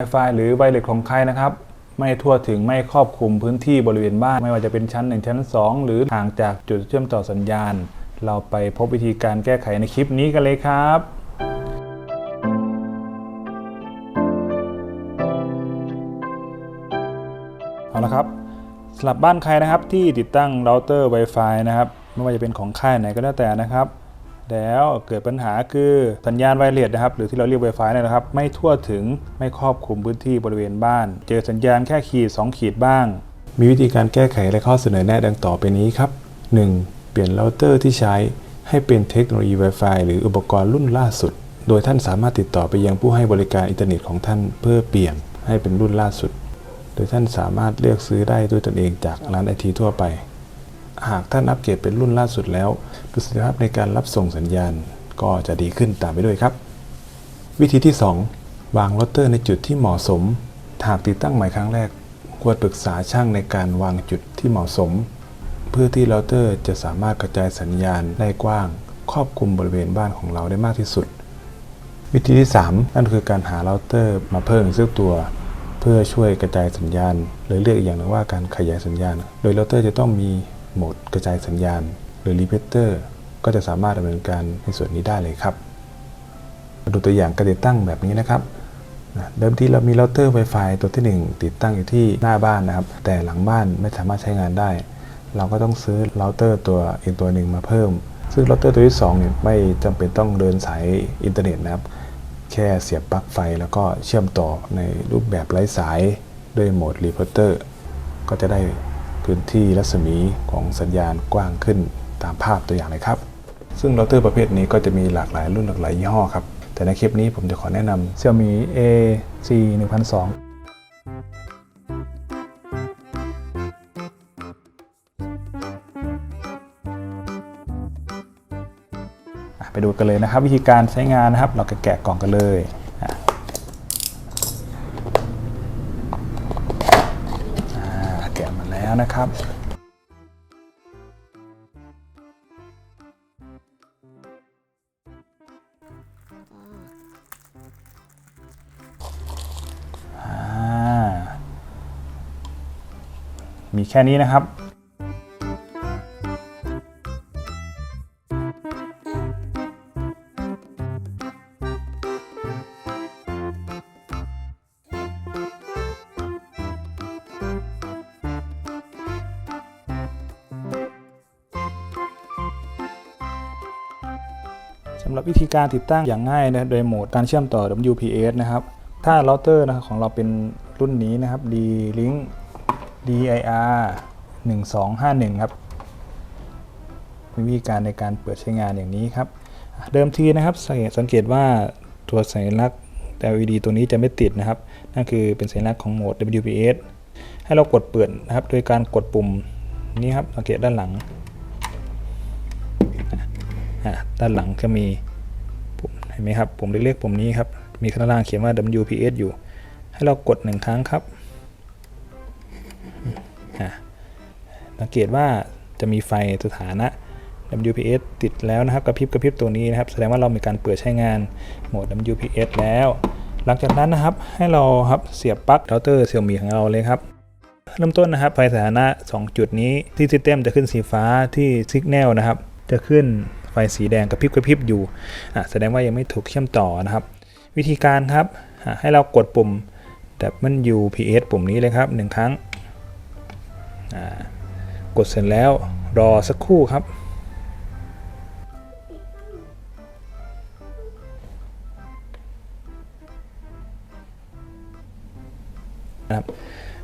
Wi-Fi หรือไวเลสของใครนะครับ ไม่ทั่วถึงไม่ครอบคลุมพื้นที่บริเวณบ้าน ไม่ว่าจะเป็นชั้น 1 ชั้น 2 หรือห่างจากจุดเชื่อมต่อสัญญาณ เราไปพบวิธีการแก้ไขในคลิปนี้กันเลยครับเอาละครับสำหรับบ้านใครนะครับที่ติดตั้งเราเตอร์ Wi-Fi นะครับ ไม่ว่าจะเป็นของค่ายไหนก็แล้วแต่นะครับ แล้วเกิดปัญหาคือสัญญาณไวเลสนะครับ หรือที่เราเรียก Wi-Fi นะครับ ไม่ทั่วถึงไม่ครอบคลุมพื้นที่บริเวณบ้าน เจอสัญญาณแค่ขีด 2 ขีดบ้าง มีวิธีการแก้ไขและข้อเสนอแนะดังต่อไปนี้ครับ 1. เปลี่ยนเราเตอร์ที่ใช้ให้เป็นเทคโนโลยี Wi-Fi หรืออุปกรณ์รุ่นล่าสุด โดยท่านสามารถติดต่อไปยังผู้ให้บริการอินเทอร์เน็ตของท่านเพื่อเปลี่ยนให้เป็นรุ่นล่าสุด โดยท่านสามารถเลือกซื้อได้ด้วยตนเองจากร้านไอทีทั่วไป หากท่านอัปเกรดเป็นรุ่นล่าสุดแล้วประสิทธิภาพในการรับส่งสัญญาณก็จะดีขึ้นตามไปด้วยครับ วิธีที่ 2 วางโรเตอร์ในจุดที่เหมาะสม หากติดตั้งใหม่ครั้งแรก ควรปรึกษาช่างในการวางจุดที่เหมาะสม เพื่อที่เราเตอร์จะสามารถกระจายสัญญาณได้กว้าง ครอบคลุมบริเวณบ้านของเราได้มากที่สุด วิธีที่ 3 นั่นคือการหาเราเตอร์มาเพิ่มอีกสักตัว เพื่อช่วยกระจายสัญญาณหรือเรียกอีกอย่างหนึงว่าการขยายสัญญาณ โดยเราเตอร์จะต้องมี โหมดกระจายสัญญาณ หรือรีเพ t เตอร์ก็จะสามารถดำเนินการในส่วนนี้ได้เลยครับ มาดูตัวอย่างการติดตั้งแบบนี้นะครับเดิมทีเรามีเราเตอร์ Wi-Fi ตัวที่ 1 ติดตั้งอยู่ที่หน้าบ้านนะครับ แต่หลังบ้านไม่สามารถใช้งานได้ เราก็ต้องซื้อเราเตอร์ตัวอีกตัวหนึ่งมาเพิ่ม ซึ่งเราเตอร์ตัวที่2เนี่ยไม่จำเป็นต้องเดินสายอินเทอร์เน็ตนะครับ แค่เสียบปลั๊กไฟแล้วก็เชื่อมต่อในรูปแบบไร้สายด้วยโหมดรีเพ r เตอร์ก็จะได้ พื้นที่รัศมีของสัญญาณกว้างขึ้นตามภาพตัวอย่างเลยครับ ซึ่งเราเตอร์ประเภทนี้ก็จะมีหลากหลายรุ่นหลากหลายยี่ห้อครับ แต่ในคลิปนี้ผมจะขอแนะนำ Xiaomi AC 1002อะไปดูกันเลยนะครับ วิธีการใช้งานนะครับ เราก็แกะกล่องกันเลยอะอ่าแกะมาแล้ว นะครับมีแค่นี้นะครับ สำหรับวิธีการติดตั้งอย่างง่ายนะโดยโหมดการเชื่อมต่อ WPS นะครับ ถ้าเราเตอร์นะครับของเราเป็นรุ่นนี้นะครับ D-Link DIR 1251 ครับมีวิธีการในการเปิดใช้งานอย่างนี้ครับ เดิมทีนะครับสังเกตสังเกตว่าตัวสัญลักษณ์ LED ตัวนี้จะไม่ติดนะครับ นั่นคือเป็นสัญลักษณ์ของโหมด WPS ให้เรากดเปิดนะครับ โดยการกดปุ่มนี้ครับสังเกตด้านหลัง ด้านหลังจะมีปุ่มเห็นไหมครับปุ่มเล็กๆปุ่มนี้ครับ มีข้างล่างเขียนว่า WPS อยู่ ให้เรากดหนึ่งครั้งครับอะสังเกตว่าจะมีไฟสถานะ WPS ติดแล้วนะครับกระพริบกระพริบตัวนี้นะครับ แสดงว่าเรามีการเปิดใช้งานโหมด WPS แล้ว หลังจากนั้นนะครับให้เราครับเสียบปลั๊กเราเตอร์เซี่ยมีของเราเลยครับ เริ่มต้นนะครับไฟสถานะ 2 จุดนี้ที่ซิสเต็มจะขึ้นสีฟ้าที่ซิกแนลนะครับ จะขึ้น สีแดงกระพริบกระพริบอยู่อะแสดงว่ายังไม่ถูกเชื่อมต่อนะครับ วิธีการครับอะให้เรากดปุ่ม WPS ปุ่มนี้เลยครับหนึ่งครั้งอ่ากดเสร็จแล้วรอสักครู่ครับนะครับ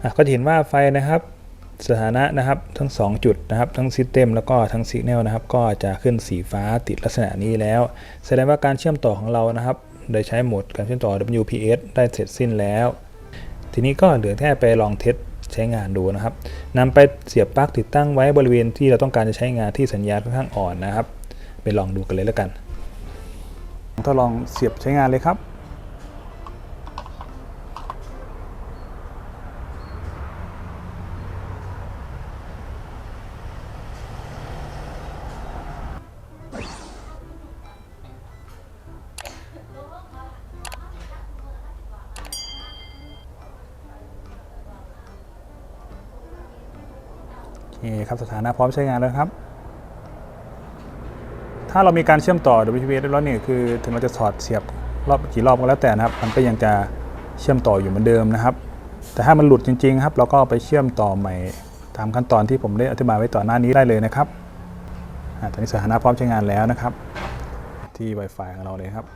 อะก็จะเห็นว่าไฟนะครับ สถานะนะครับทั้ง 2 จุดนะครับ ทั้งซิสเต็มแล้วก็ทั้งซีเนลนะครับ ก็จะขึ้นสีฟ้าติดลักษณะนี้แล้ว แสดงว่าการเชื่อมต่อของเรานะครับ โดยใช้โหมดการเชื่อมต่อ WPS ได้เสร็จสิ้นแล้ว ทีนี้ก็เหลือแค่ไปลองเทสใช้งานดูนะครับนำไปเสียบปลั๊กติดตั้งไว้บริเวณที่เราต้องการจะใช้งานที่สัญญาณค่อนข้างอ่อนนะครับ ไปลองดูกันเลยแล้วกันทดลองเสียบใช้งานเลยครับ นี่ครับสถานะพร้อมใช้งานแล้วครับ ถ้าเรามีการเชื่อมต่อ WPA ได้แล้วเนี่ยคือถึงเราจะถอดเสียบรอบกี่รอบก็แล้วแต่นะครับ มันก็ยังจะเชื่อมต่ออยู่เหมือนเดิมนะครับ แต่ถ้ามันหลุดจริง ๆ ครับ เราก็ไปเชื่อมต่อใหม่ตามขั้นตอนที่ผมได้อธิบายไว้ต่อหน้านี้ได้เลยนะครับอ่าตอนนี้สถานะพร้อมใช้งานแล้วนะครับ ที่ Wi-Fi ของเราเลยครับ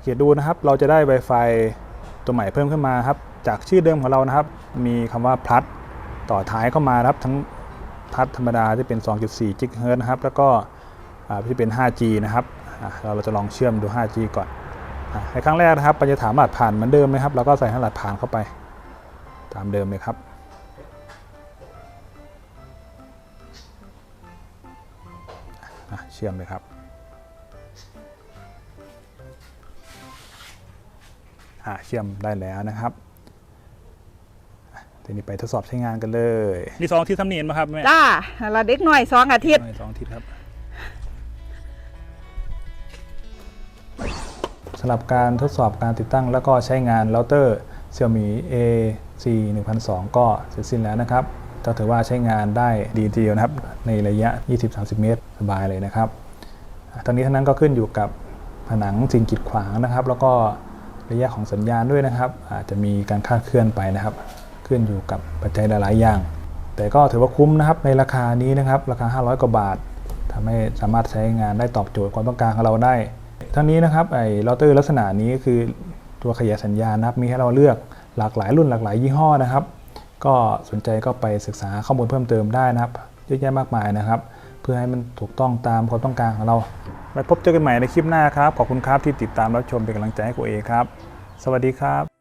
เขียนดูนะครับ เราจะได้ Wi-Fi ตัวใหม่เพิ่มขึ้นมาครับ จากชื่อเดิมของเรานะครับ มีคำว่า plus ต่อท้ายเข้ามาครับทั้งพัดธรรมดาที่เป็น 2.4กิกเฮิรตนะครับ แล้วก็ที่เป็น 5G นะครับเราเราจะลองเชื่อมดู 5G ก่อนในครั้งแรกนะครับมันจะถามรหัสผ่านเหมือนเดิมไหมครับเราก็ใส่รหัสผ่านเข้าไปตามเดิมเลยครับเชื่อมเลยครับเชื่อมได้แล้วนะครับ ทีนี้ไปทดสอบใช้งานกันเลยนี่สองที่ทำเนียนมาครับแม่จ้าละเด็กหน่อยสองอาทิตย์สองอาทิตย์ครับสำหรับการทดสอบการติดตั้งแล้วก็ใช้งานเราเตอร์ Xiaomi AC 1002 ก็เสร็จสิ้นแล้วนะครับก็ถือว่าใช้งานได้ดีทีเดียวนะครับ ในระยะ 20-30 เมตรสบายเลยนะครับอะทั้งนี้ทั้งนั้นก็ขึ้นอยู่กับผนังสิ่งกีดขวางนะครับ แล้วก็ระยะของสัญญาณด้วยนะครับ อาจจะมีการคลาดเคลื่อนไปนะครับ ขึ้นอยู่กับปัจจัยหลายๆอย่าง แต่ก็ถือว่าคุ้มนะครับในราคานี้นะครับราคา 500 กว่าบาททำให้สามารถใช้งานได้ตอบโจทย์ความต้องการของเราได้ทั้งนี้นะครับไอ้เราเตอร์ลักษณะนี้ก็คือตัวขยายสัญญาณนะครับมีให้เราเลือกหลากหลายรุ่นหลากหลายยี่ห้อนะครับ ก็สนใจก็ไปศึกษาข้อมูลเพิ่มเติมได้นะครับเยอะแยะมากมายนะครับ เพื่อให้มันถูกต้องตามความต้องการของเราไว้พบเจอกันใหม่ในคลิปหน้าครับ ขอบคุณครับที่ติดตามรับชมเป็นกำลังใจให้กูเอครับ สวัสดีครับ